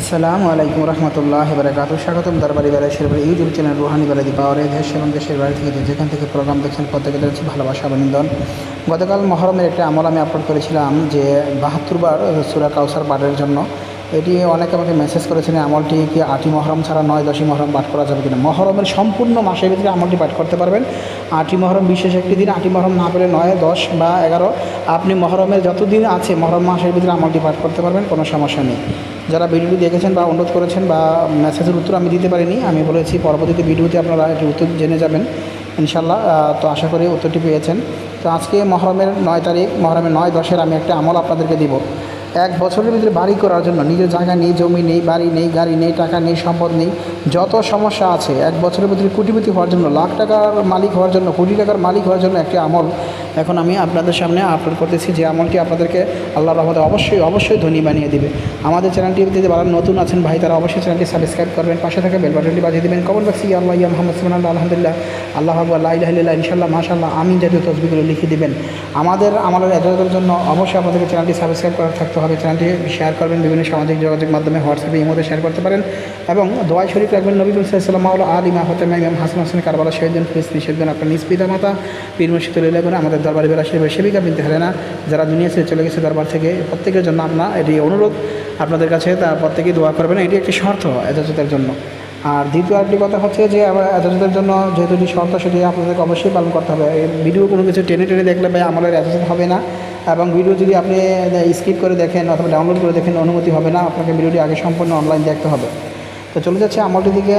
আসসালামু আলাইকুম রহমতুল্লাহ বারাকাত স্বাগতম দরবারি বেলা শেরবার ইউটিউব চ্যানেল রুহানি বেলাদি পাওয়ারে। দেশ এবং দেশের বাড়ি থেকে যেখান থেকে প্রোগ্রাম দেখছেন প্রত্যেকে দেখছি ভালোবাসা, অভিনন্দন। গতকাল মহরমের একটা আমল আমি আপলোড করেছিলাম যে বাহাত্তরবার সুরা কাউসার পাঠের জন্য। এটি অনেকে আমাকে মেসেজ করেছেন, আমলটি কি আটই মহরম ছাড়া নয়, দশই মহরম পাঠ করা যাবে কিনা? মহরমের সম্পূর্ণ মাসের ভিতরে আমলটি পাঠ করতে পারবেন। আটই মহরম বিশেষ একটি দিন, আটই মহরম না পেলে নয়, দশ বা এগারো। আপনি মহরমের যত দিন আছে, মহরম মাসের ভিতরে আমলটি পাঠ করতে পারবেন, কোনো সমস্যা নেই। যারা ভিডিওটি দেখেছেন বা অনুরোধ করেছেন বা মেসেজের উত্তর আমি দিতে পারিনি, আমি বলেছি পরবর্তীতে ভিডিওতে আপনারা একটি উত্তর জেনে যাবেন ইনশাল্লাহ তো আশা করি উত্তরটি পেয়েছেন। তো আজকে মহরমের নয় তারিখ, মহরমের নয়, দশের আমি একটা আমল আপনাদেরকে দিব। এক বছরের ভিতরে বাড়ি করার জন্য, নিজের জায়গা নেই, জমি নেই, বাড়ি নেই, গাড়ি নেই, টাকা নেই, সম্পদ নেই, যত সমস্যা আছে, এক বছরের ভিতরে কোটিপতি হওয়ার জন্য, লাখ টাকার মালিক হওয়ার জন্য, কোটি টাকার মালিক হওয়ার জন্য একটি আমল এখন আমি আপনাদের সামনে আপলোড করতেছি, যে আমলটি আপনাদেরকে আল্লাহ রহমতে অবশ্যই অবশ্যই ধনী বানিয়ে দিবে। আমাদের চ্যানেলটি যদি যারা নতুন আছেন ভাই, তারা অবশ্যই চ্যানেলটি সাবস্ক্রাইব করবেন, পাশে থাকা বেল বাটনটি বাজিয়ে দেবেন। কমেন্ট বক্সে আল্লাহ ইয়া মোহাম্মদ সুমান আলহামদুলিল্লাহ, আল্লাহ আল্লাহ ইনশাল্লাহ মাশাল্লাহ আমিন জাতীয় তসবিগুলো লিখে দিবেন। আমাদের আমাদের এজাজতের জন্য অবশ্যই আপনাদেরকে চ্যানেলটি সাবস্ক্রাইব করা থাকতে হবে চ্যানেলটি শেয়ার করবেন, বিভিন্ন সামাজিক যোগাযোগ মাধ্যমে হোয়াটসঅ্যাপে ইমোতে শেয়ার করতে পারেন এবং দোয়াই শরীফ রাখবেন নবী সাল্লাম আল ইমা হতেমা ইমাম হাসান হাসান কারবালা শহীদিন ফিলিস্তিনি শহীদিন আপনার নিজ পিতা মাতা, পীর মুর্শিদ করে আমাদের দরবারে বেলা সেবা সেবিকা বিনতে হেলেনা, যারা দুনিয়া ছেড়ে চলে গেছে দরবার থেকে, প্রত্যেকের জন্য আপনার এটি অনুরোধ। আপনাদের কাছে তা প্রত্যেকেই দোয়া করবেন, এটি একটি শর্ত এজাজতের জন্য। আর দ্বিতীয় আরেকটি কথা হচ্ছে যে এজাজতের জন্য যেহেতু শর্ত, সেটি আপনাদেরকে অবশ্যই পালন করতে হবে। ভিডিও কোনো কিছু টেনে টেনে দেখলে ভাই আমাদের এজাজত হবে না। এবং ভিডিও যদি আপনি স্কিপ করে দেখেন অথবা ডাউনলোড করে দেখেন, অনুমতি হবে না। আপনাকে ভিডিওটি আগে সম্পূর্ণ অনলাইন দেখতে হবে। তো চলে যাচ্ছে আমলটি দিকে।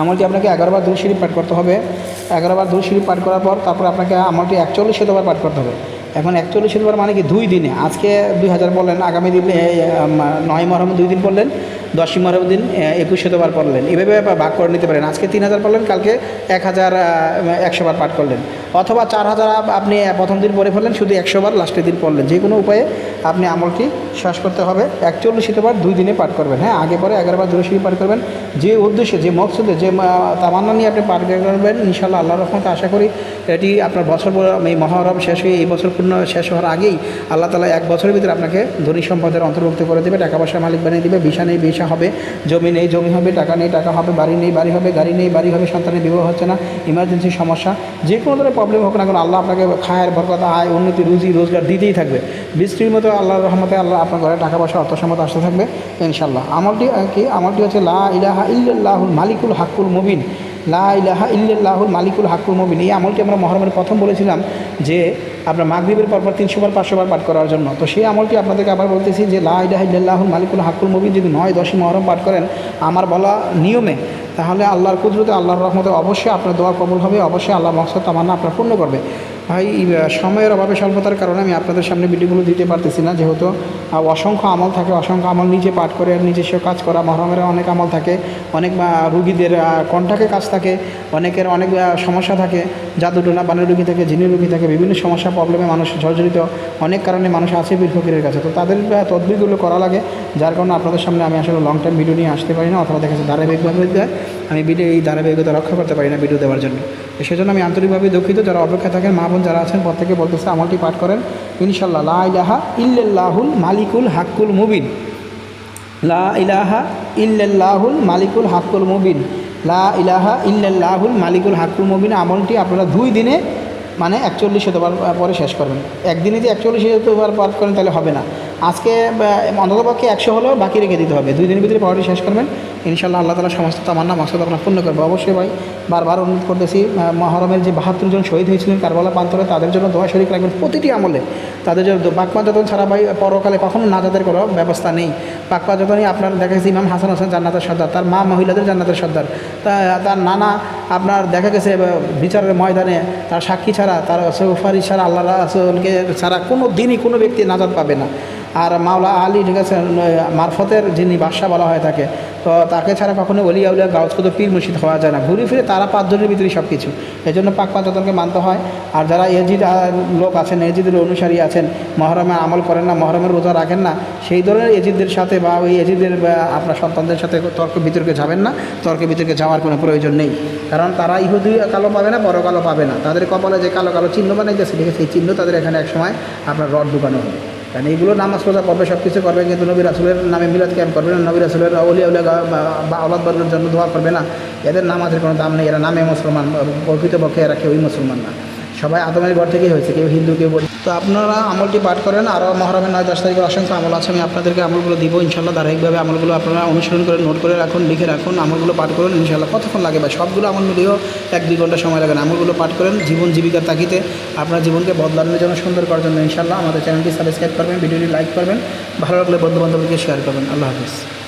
আমলটি আপনাকে এগারোবার দুই সিঁড়ি পাঠ করতে হবে। এগারোবার দুই সিঁড়ি পাঠ করার পর তারপর আপনাকে আমলটি একচল্লিশ শতবার পাঠ করতে হবে। এখন একচল্লিশ শতবার মানে কি? দুই দিনে। আজকে দুই হাজার বললেন, আগামী দিনে নয় মহরম দুই দিন পড়লেন মহরম দিন একুশ শতবার পড়লেন। এভাবে ভাগ করে নিতে পারেন। আজকে তিন হাজার পড়লেন, কালকে এক হাজার একশো বার পাঠ করলেন। অথবা চার হাজার আপনি প্রথম দিন পড়ে ফেললেন, শুধু একশো বার লাস্টের দিন পড়লেন। যে কোনো উপায়ে আপনি আমলটি শেষ করতে হবে। একচল্লিশ শতবার দুই দিনে পাঠ করবেন। হ্যাঁ আগে পরে এগারোবার দুরশি পাঠ করবেন। যে উদ্দেশ্যে, যে মকসুদে, যে তামান্না নিয়ে আপনি পাঠ করবেন ইনশাল্লাহ আল্লাহ রহমতে আশা করি এটি আপনার বছর এই মহরম শেষ হয়ে এই বছর পূর্ণ শেষ হওয়ার আগেই আল্লাহ তালা এক বছরের ভিতরে আপনাকে ধনী সম্পদের অন্তর্ভুক্ত করে দেবে, টাকা পয়সার মালিক বানিয়ে দেবে ভিসা নেই ভিসা হবে, জমি নেই, জমি হবে, টাকা নেই, টাকা হবে, বাড়ি নেই, বাড়ি হবে, গাড়ি নেই, বাড়ি হবে, সন্তানের বিবাহ হচ্ছে না ইমার্জেন্সি সমস্যা, যে কোনো ধরনের প্রবলেম হোক না কেন, আল্লাহ আপনাকে খায়ের বরকত, আয়, উন্নতি, রুজি, রোজগার দিতেই থাকবে। বৃষ্টির মতো আল্লাহর রহমতে আল্লাহ আপনার ঘরে টাকা পয়সা, অর্থ সম্মত আসতে থাকবে ইনশাল্লাহ আমলটি কি? আমলটি হচ্ছে লা ইলাহা ইল্লাল্লাহুল মালিকুল হাক্কুল মুবিন। লা ইলাহা ইল্লাল্লাহুল মালিকুল হাক্কুল মুবিন। এই আমলটি আমরা মহরমের প্রথম বলেছিলাম যে আপনার মাগরীবের পরপর তিনশো বার, পাঁচশো বার পাঠ করার জন্য। তো সেই আমলটি আপনাদেরকে আবার বলতেছি যে ইল্লাল্লাহুল মালিকুল হাকুল মুবিন, যদি নয় দশই মহরম পাঠ করেন, আমার বলা নিয়মে, তাহলে আল্লাহর কুদরতে, আল্লাহর রহমতে অবশ্যই আপনার দোয়া কবল হবে, অবশ্যই আল্লাহ মকসদ তামান্না আপনার পূর্ণ করবে। ভাই সময়ের অভাবে স্বল্পতার কারণে আমি আপনাদের সামনে ভিডিওগুলো দিতে পারতেছি না, যেহেতু অসংখ্য আমল থাকে, অসংখ্য আমল নিজে পাঠ করে আর নিজস্ব কাজ করা মহরমের অনেক আমল থাকে, অনেক রুগীদের কণ্ঠাকে কাজ থাকে, অনেকের অনেক সমস্যা থাকে, জাদুটোনা, বানের রুগী থাকে, জিনের রুগী থাকে, বিভিন্ন সমস্যা প্রবলেমে মানুষ জর্জরিত, অনেক কারণে মানুষ আছে বীর ফকিরের কাছে, তো তাদের তদবিরগুলো করা লাগে, যার কারণে আপনাদের সামনে আমি আসলে লং টাইম ভিডিও নিয়ে আসতে পারি না, অথবা দেখা যাচ্ছে ধারাবাহিকভাবে আমি ভিডিও এই ধারাবাহিকতা রক্ষা করতে পারি না ভিডিও দেওয়ার জন্য। সেজন্য আমি আন্তরিকভাবে দুঃখিত যারা অপেক্ষা থাকেন, মা বোন যারা আছেন, প্রত্যেকে বলতেছে, আমলটি পাঠ করেন। ইনশাল্লাহ লা ইলাহা ইল্লাল্লাহুল মালিকুল হাক্কুল মুবিন। লা ইলাহা ইল্লাল্লাহুল মালিকুল হাক্কুল মুবিন। লা ইলাহা ইল্লাল্লাহুল মালিকুল হাক্কুল মুবিন। আমলটি আপনারা দুই দিনে মানে একচল্লিশ শতবার পরে শেষ করবেন। একদিনে যে একচল্লিশ শতবার পাঠ করেন, তাহলে হবে না। আজকে অন্ততপক্ষে একশো হলেও বাকি রেখে দিতে হবে। দুই দিনের ভিতরে পাওয়াটি শেষ করবেন। ইনশাল্লাহ আল্লাহ তালা সমস্ত তামান্না মাকসদ আপনার পূর্ণ করবে। অবশ্যই ভাই, বারবার অনুরোধ করতেছি মহরমের যে বাহাত্তর জন শহীদ হয়েছিলেন কারবালা প্রান্তরে, তাদের জন্য দোয়া শরীর রাখবেন। প্রতিটি আমলে তাদের জন্য বাকমা যতন ছাড়া ভাই, পরকালে কখনো নাজাদের কোনো ব্যবস্থা নেই। পাকপা যতনই আপনার, দেখা গেছে ইমাম হাসান হোসেন জান্নাতের সর্দার, তার মা মহিলাদের জান্নাতের সর্দার। তার নানা আপনার, দেখা গেছে বিচারের ময়দানে, তার সাক্ষী ছাড়া, তার সুফারিশ ছাড়া আল্লাহ রাসুলকে ছাড়া কোনো দিনই কোনো ব্যক্তি নাজাদ পাবে না। আর মাওলা আলী, ঠিক আছে মারফতের যিনি বাদশাহ বলা হয় থাকে তো তাকে ছাড়া কখনো অলিয়া উলিয়া গাউজ কত পীর মুর্শিদ হওয়া যায় না। ঘুরে ফিরে তারা পাঁচজনের ভিতরে সব কিছু এই জন্য পাক পাঁচজনকে মানতে হয়। আর যারা এজিদ লোক আছেন, এজিদের অনুসারী আছেন, মহরমে আমল করেন না, মহরমের রোজা রাখেন না, সেই ধরনের এজিদদের সাথে বা ওই এজিদের আপনার সন্তানদের সাথে তর্ক বিতর্কে যাবেন না। তর্ক বিতর্কে যাওয়ার কোনো প্রয়োজন নেই। কারণ তারা ইহুদি কালো পাবে না, বড় কালো পাবে না। তাদের কপালে যে কালো কালো চিহ্ন বানাইতেছে, ঠিক আছে সেই চিহ্ন তাদের এখানে একসময় আপনার রড ঢুকানো হবে। কারণ এইগুলো নামাজ রোজা করবে সব কিছু করবে, কিন্তু নবী রাসুলের নামে মিলাদ ক্যাম্প করবে না। নবী রাসুলের অলিয়া উলিয়া বা- আলাদ আওলাদ বর্গের জন্য দোয়া করবে না। এদের নামাজের কোনো দাম নেই। এরা নামে মুসলমান, প্রকৃতপক্ষে এরা কেউই মুসলমান না। সবাই আদমের ঘর থেকেই হয়েছে, কেউ হিন্দু, কেউ বলি তো আপনারা আমলটি পাঠ করেন আরও মহরমের নয়, দশ তারিখের অসংখ্য আমল আছে, আমি আপনাদেরকে আমলগুলো দিব ইনশাল্লাহ ধারাবাহিকভাবে আমলগুলো আপনারা অনুসরণ করে নোট করে রাখুন, লিখে রাখুন, আমলগুলো পাঠ করুন ইনশাল্লাহ কতক্ষণ লাগে ভাই? সবগুলো আমল মিলিয়েও এক দুই ঘণ্টা সময় লাগে আমলগুলো পাঠ করেন, জীবন জীবিকার তাকিতে আপনার জীবনকে বদলানোর জন্য, সুন্দর করার জন্য ইনশাল্লাহ আমাদের চ্যানেলটি সাবস্ক্রাইব করবেন, ভিডিওটি লাইক করবেন, ভালো লাগলে বন্ধু বান্ধবীকে শেয়ার করবেন। আল্লাহ হাফিজ।